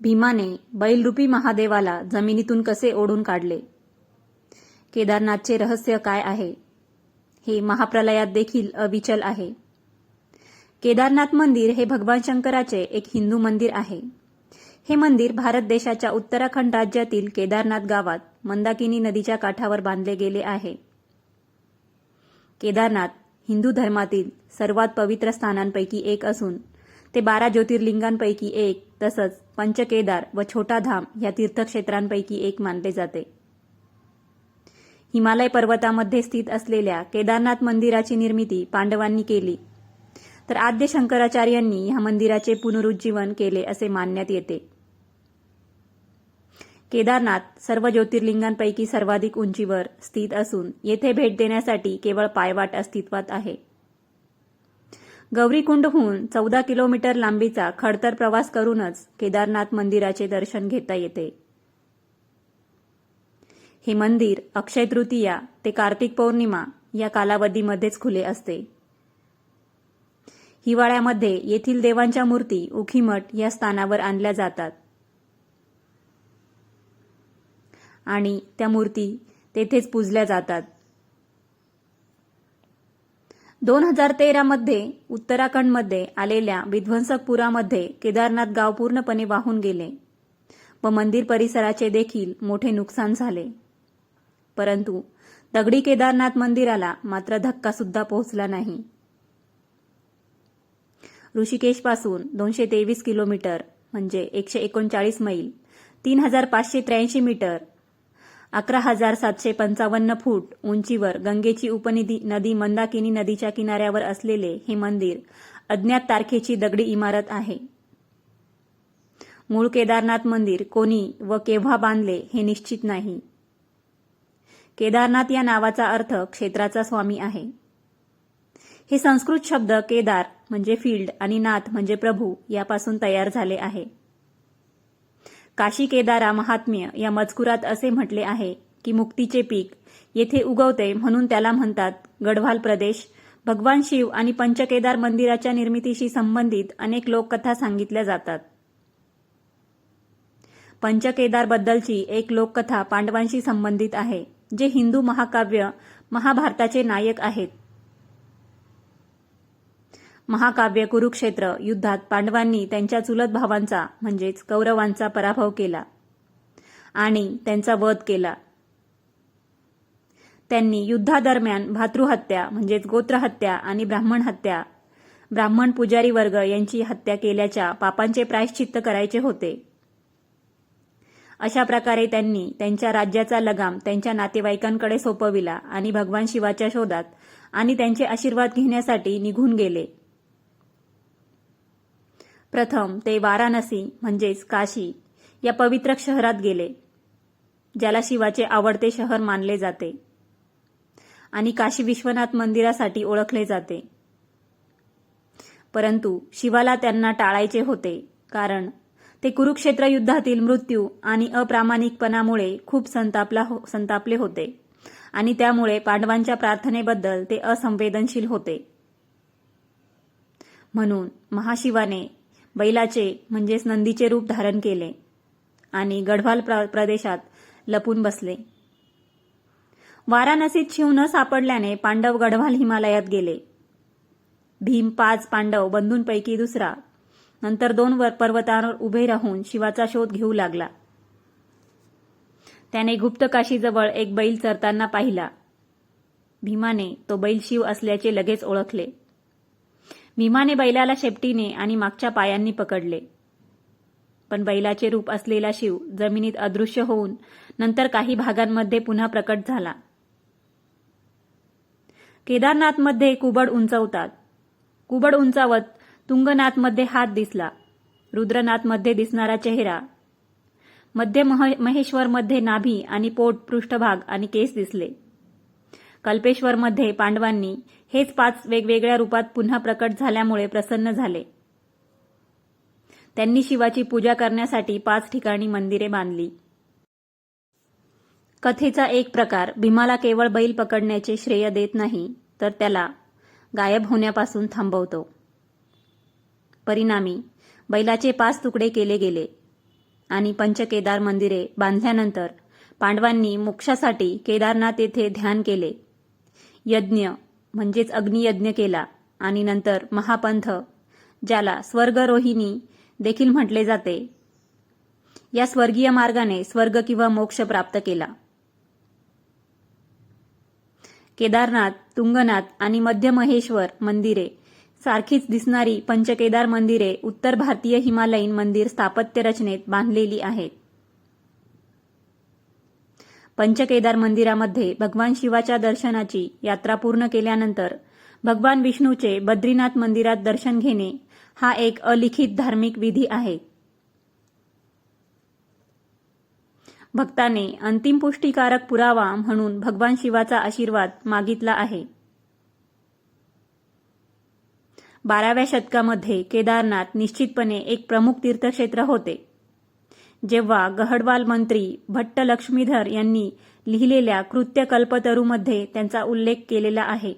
भीमाने बैलरूपी महादेवाला जमिनीतून कसे ओढून काढले? केदारनाथचे रहस्य काय आहे? हे महाप्रलयात देखील अविचल आहे. केदारनाथ मंदिर हे भगवान शंकराचे एक हिंदू मंदिर आहे. हे मंदिर भारत देशाच्या उत्तराखंड राज्यातील केदारनाथ गावात मंदाकिनी नदीच्या काठावर बांधले गेले आहे. केदारनाथ हिंदू धर्मातील सर्वात पवित्र स्थानांपैकी एक असून ते बारा ज्योतिर्लिंगांपैकी एक तसंच पंचकेदार व छोटा धाम या तीर्थक्षेत्रांपैकी एक मानले जाते. हिमालय पर्वतामध्ये स्थित असलेल्या केदारनाथ मंदिराची निर्मिती पांडवांनी केली. तर आद्य शंकराचार्यांनी ह्या मंदिराचे पुनरुज्जीवन केले असे मानण्यात येते. केदारनाथ सर्व ज्योतिर्लिंगांपैकी सर्वाधिक उंचीवर स्थित असून येथे भेट देण्यासाठी केवळ पायवाट अस्तित्वात आहे. गौरीकुंडहून चौदा किलोमीटर लांबीचा खडतर प्रवास करूनच केदारनाथ मंदिराचे दर्शन घेता येते. हे मंदिर अक्षय तृतीया ते कार्तिक पौर्णिमा या कालावधीमध्येच खुले असते. हिवाळ्यामध्ये येथील देवांच्या मूर्ती उखीमठ या स्थानावर आणल्या जातात. आणि त्या मूर्ती तेथेच पूजल्या जातात. दोन हजार तेरामध्ये उत्तराखंडमध्ये आलेल्या विध्वंसक पुरामध्ये केदारनाथ गाव पूर्णपणे वाहून गेले व मंदिर परिसराचे देखील मोठे नुकसान झाले. परंतु दगडी केदारनाथ मंदिराला मात्र धक्का सुद्धा पोहोचला नाही. ऋषिकेशपासून दोनशे तेवीस किलोमीटर म्हणजे एकशे एकोणचाळीस मैल तीन हजार पाचशे त्र्याऐंशी मीटर अकरा हजार सातशे पंचावन्न फूट उंचीवर गंगेची उपनदी नदी मंदाकिनी नदीच्या किनाऱ्यावर असलेले हे मंदिर अज्ञात तारखेची दगडी इमारत आहे. मूळ केदारनाथ मंदिर कोणी व केव्हा बांधले हे निश्चित नाही. केदारनाथ या नावाचा अर्थ क्षेत्राचा स्वामी आहे. हे संस्कृत शब्द केदार म्हणजे फील्ड आणि नाथ म्हणजे प्रभू यापासून तयार झाले आहे. काशी केदारा महात्म्य या मजकुरात असे म्हटले आहे की मुक्तीचे पीक येथे उगवते म्हणून त्याला म्हणतात गढवाल प्रदेश. भगवान शिव आणि पंचकेदार मंदिराच्या निर्मितीशी संबंधित अनेक लोककथा सांगितल्या जातात. पंचकेदारबद्दलची एक लोककथा पांडवांशी संबंधित आहे जे हिंदू महाकाव्य महाभारताचे नायक आहेत. महाकाव्य कुरुक्षेत्र युद्धात पांडवांनी त्यांच्या चुलत भावांचा म्हणजेच कौरवांचा पराभव केला आणि त्यांचा वध केला. त्यांनी युद्धादरम्यान भातृहत्या म्हणजेच गोत्रहत्या आणि ब्राह्मण हत्या ब्राह्मण पुजारी वर्ग यांची हत्या केल्याच्या पापांचे प्रायश्चित्त करायचे होते. अशा प्रकारे त्यांनी त्यांच्या राज्याचा लगाम त्यांच्या नातेवाईकांकडे सोपविला आणि भगवान शिवाच्या शोधात आणि त्यांचे आशीर्वाद घेण्यासाठी निघून गेले. प्रथम ते वाराणसी म्हणजेच काशी या पवित्र शहरात गेले ज्याला शिवाचे आवडते शहर मानले जाते आणि काशी विश्वनाथ मंदिरासाठी ओळखले जाते. परंतु शिवाला त्यांना टाळायचे होते कारण ते कुरुक्षेत्र युद्धातील मृत्यू आणि अप्रामाणिकपणामुळे खूप संतापला हो संतापले होते आणि त्यामुळे पांडवांच्या प्रार्थनेबद्दल ते असंवेदनशील होते. म्हणून महाशिवाने बैलाचे म्हणजेच नंदीचे रूप धारण केले आणि गढवाल प्रदेशात लपून बसले. वाराणसीत शिव न सापडल्याने पांडव गढवाल हिमालयात गेले. भीम पाच पांडव बंधूंपैकी दुसरा. नंतर दोन वर पर्वतांवर उभे राहून शिवाचा शोध घेऊ लागला. त्याने गुप्तकाशीजवळ एक बैल चरताना पाहिला. भीमाने तो बैल शिव असल्याचे लगेच ओळखले. भीमाने बैलाला शेपटीने आणि मागच्या पायांनी पकडले. पण बैलाचे रूप असलेला शिव जमिनीत अदृश्य होऊन नंतर काही भागांमध्ये पुन्हा प्रकट झाला. केदारनाथमध्ये कुबड उंचवतात. कुबड उंचावत तुंगनाथमध्ये हात दिसला. रुद्रनाथमध्ये दिसणारा चेहरा. मध्य महेश्वरमध्ये नाभी आणि पोट पृष्ठभाग आणि केस दिसले. कल्पेश्वरमध्ये पांडवांनी हेच पाच वेगवेगळ्या रूपात पुन्हा प्रकट झाल्यामुळे प्रसन्न झाले. त्यांनी शिवाची पूजा करण्यासाठी पाच ठिकाणी मंदिरे बांधली. कथेचा एक प्रकार भीमाला केवळ बैल पकडण्याचे श्रेय देत नाही तर त्याला गायब होण्यापासून थांबवतो. परिणामी बैलाचे पाच तुकडे केले गेले आणि पंचकेदार मंदिरे बांधल्यानंतर पांडवांनी मोक्षासाठी केदारनाथ येथे ध्यान केले. यज्ञ म्हणजेच अग्नियज्ञ केला. आणि नंतर महापंथ ज्याला स्वर्गरोहिणी देखील म्हटले जाते या स्वर्गीय मार्गाने स्वर्ग किंवा मोक्ष प्राप्त केला. केदारनाथ तुंगनाथ आणि मध्य महेश्वर मंदिरे सारखीच दिसणारी पंचकेदार मंदिरे उत्तर भारतीय हिमालयीन मंदिर स्थापत्य रचनेत बांधलेली आहेत. पंचकेदार मंदिरामध्ये भगवान शिवाच्या दर्शनाची यात्रा पूर्ण केल्यानंतर भगवान विष्णूचे बद्रीनाथ मंदिरात दर्शन घेणे हा एक अलिखित धार्मिक विधी आहे. भक्ताने अंतिम पुष्टीकारक पुरावा म्हणून भगवान शिवाचा आशीर्वाद मागितला आहे. बाराव्या शतकामध्ये केदारनाथ निश्चितपणे एक प्रमुख तीर्थक्षेत्र होते. जेव्हा गहडवाल मंत्री भट्ट लक्ष्मीधर यांनी लिहिलेल्या कृत्य कल्पतरूमध्ये त्यांचा उल्लेख केलेला आहे.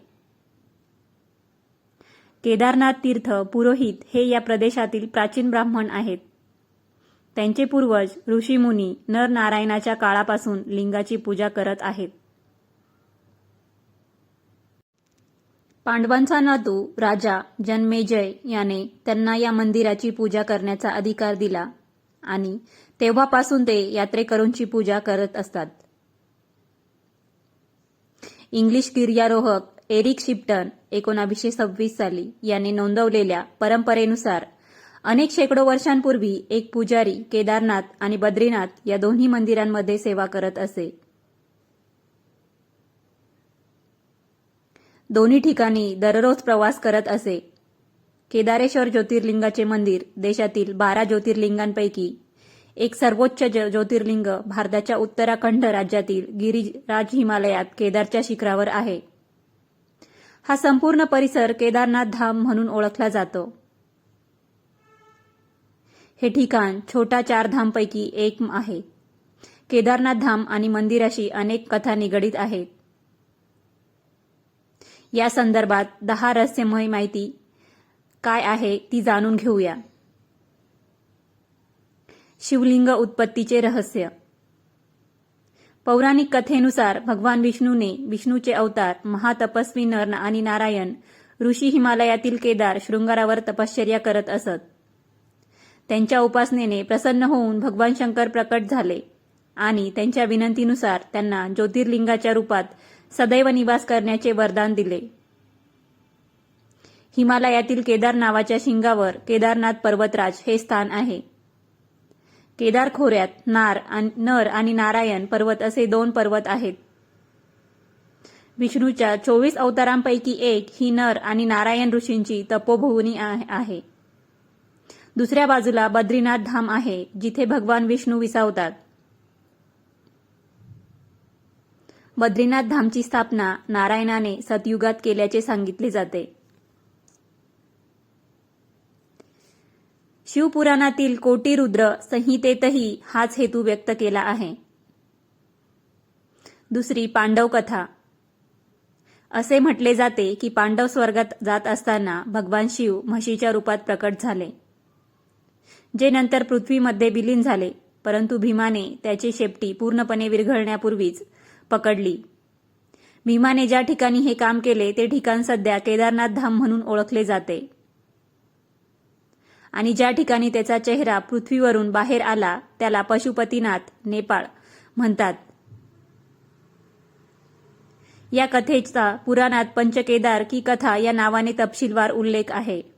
केदारनाथ तीर्थ पुरोहित हे या प्रदेशातील प्राचीन ब्राह्मण आहेत. त्यांचे पूर्वज ऋषीमुनी नर नारायणाच्या काळापासून लिंगाची पूजा करत आहेत. पांडवांचा नातू राजा जन्मेजय याने त्यांना या मंदिराची पूजा करण्याचा अधिकार दिला. आणि तेव्हापासून ते यात्रेकरूंची पूजा करत असतात. इंग्लिश गिर्यारोहक एरिक शिप्टन एकोणावीसशे सव्वीस साली यांनी नोंदवलेल्या परंपरेनुसार अनेक शेकडो वर्षांपूर्वी एक पुजारी केदारनाथ आणि बद्रीनाथ या दोन्ही मंदिरांमध्ये सेवा करत असे. दोन्ही ठिकाणी दररोज प्रवास करत असे. केदारेश्वर ज्योतिर्लिंगाचे मंदिर देशातील बारा ज्योतिर्लिंगांपैकी एक सर्वोच्च ज- ज्योतिर्लिंग भारताच्या उत्तराखंड राज्यातील गिरिराज हिमालयात केदारच्या शिखरावर आहे. हा संपूर्ण परिसर केदारनाथ धाम म्हणून ओळखला जातो. हे ठिकाण छोटा चार धामपैकी एक आहे. केदारनाथ धाम आणि मंदिराशी अनेक कथा निगडीत आहेत. या संदर्भात दहा रहस्यमय माहिती काय आहे ती जाणून घेऊया. शिवलिंग उत्पत्तीचे रहस्य. पौराणिक कथेनुसार भगवान विष्णूने विष्णूचे अवतार महातपस्वी नर आणि नारायण ऋषी हिमालयातील केदार शृंगारावर तपश्चर्या करत असत. त्यांच्या उपासनेने प्रसन्न होऊन भगवान शंकर प्रकट झाले आणि त्यांच्या विनंतीनुसार त्यांना ज्योतिर्लिंगाच्या रूपात सदैव निवास करण्याचे वरदान दिले. हिमालयातील केदार नावाच्या शिंगावर केदारनाथ पर्वतराज हे स्थान आहे. केदार खोऱ्यात नार नर आणि नारायण पर्वत असे दोन पर्वत आहेत. विष्णूच्या चोवीस अवतारांपैकी एक ही नर आणि नारायण ऋषींची तपोभुवनी आहे. दुसऱ्या बाजूला बद्रीनाथ धाम आहे जिथे भगवान विष्णू विसावतात. बद्रीनाथ धामची स्थापना नारायणाने सतयुगात केल्याचे सांगितले जाते. शिवपुराणातील कोटीरुद्र संहितेतही हाच हेतू व्यक्त केला आहे. दुसरी पांडव कथा. असे म्हटले जाते की पांडव स्वर्गात जात असताना भगवान शिव म्हशीच्या रूपात प्रकट झाले. जे नंतर पृथ्वीमध्ये विलीन झाले परंतु भीमाने त्याची शेपटी पूर्णपणे विरघळण्यापूर्वीच पकडली. भीमाने ज्या ठिकाणी हे काम केले ते ठिकाण सध्या केदारनाथ धाम म्हणून ओळखले जाते. आणि ज्या ठिकाणी त्याचा चेहरा पृथ्वीवरून बाहेर आला त्याला पशुपतीनाथ नेपाळ म्हणतात. या कथेचा पुराणात पंचकेदार की कथा या नावाने तपशीलवार उल्लेख आहे.